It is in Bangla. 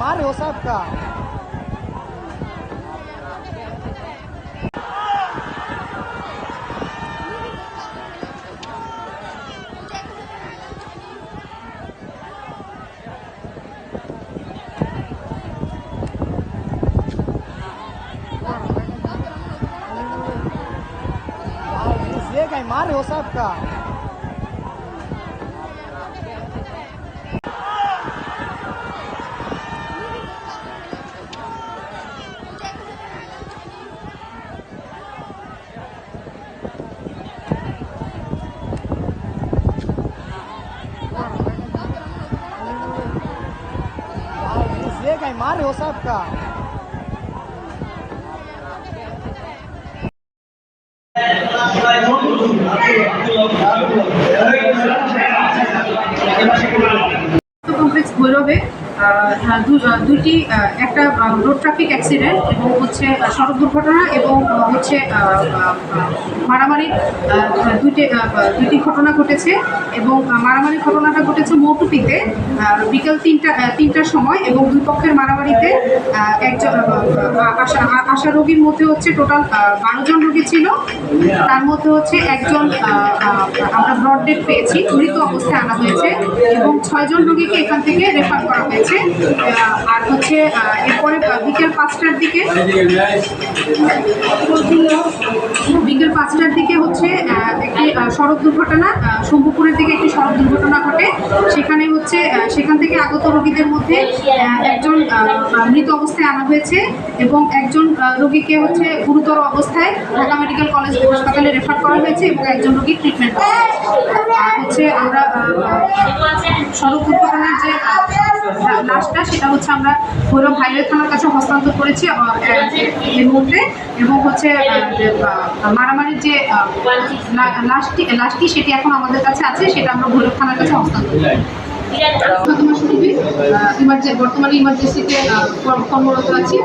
मार हो साहब का? मार हो साहब का? का ये काय मार हो साहब का কমপ্লেক্স ভৈরবে আহ, দু- আহ, দুটি আহ, একটা রোড ট্রাফিক অ্যাক্সিডেন্ট এবং হচ্ছে আহ, সড়ক দুর্ঘটনা এবং আহ, হচ্ছে আহ, আহ, মারামারির আহ, দুটি আহ, দুটি ঘটনা ঘটেছে এবং আহ, মারামারির ঘটনাটা ঘটেছে মৌটুপিতে বিকেল তিনটা তিনটার সময় এবং দুই পক্ষের মারামারিতে একজন আশা রোগীর মধ্যে হচ্ছে টোটাল বারো জন রোগী ছিল। তার মধ্যে হচ্ছে একজন আমরা ব্রড ডেট পেয়েছি, মৃত অবস্থায় আনা হয়েছে এবং ছয়জন রোগীকে এখান থেকে রেফার করা হয়েছে। আর হচ্ছে এরপরে বিকেল পাঁচটার দিকে, বিকেল পাঁচটার দিকে হচ্ছে একটি সড়ক দুর্ঘটনা শম্ভুপুরের দিকে একটি সড়ক দুর্ঘটনা ঘটে। সেখানে হচ্ছে সেখান থেকে আগত রোগীদের মধ্যে একজন মৃত অবস্থায় আনা হয়েছে এবং একজন রোগীকে হচ্ছে গুরুতর অবস্থায় ঢাকা মেডিকেল কলেজ হাসপাতালে রেফার করা হয়েছে এবং একজন রোগীর ট্রিটমেন্ট হচ্ছে আমরা সড়ক দুর্ঘটনার যে লাশটা, সেটা হচ্ছে আমরা ভৈরব হাইওয়ে থানার কাছে হস্তান্তর করেছি এই মুহূর্তে। এবং হচ্ছে মারামারির যে লাশটি লাশটি সেটি এখন আমাদের কাছে আছে, সেটা আমরা ভৈরব থানার কাছে হস্তান্তর করি বর্তমানে ইমার্জেন্সিতে কর্মরত আছি।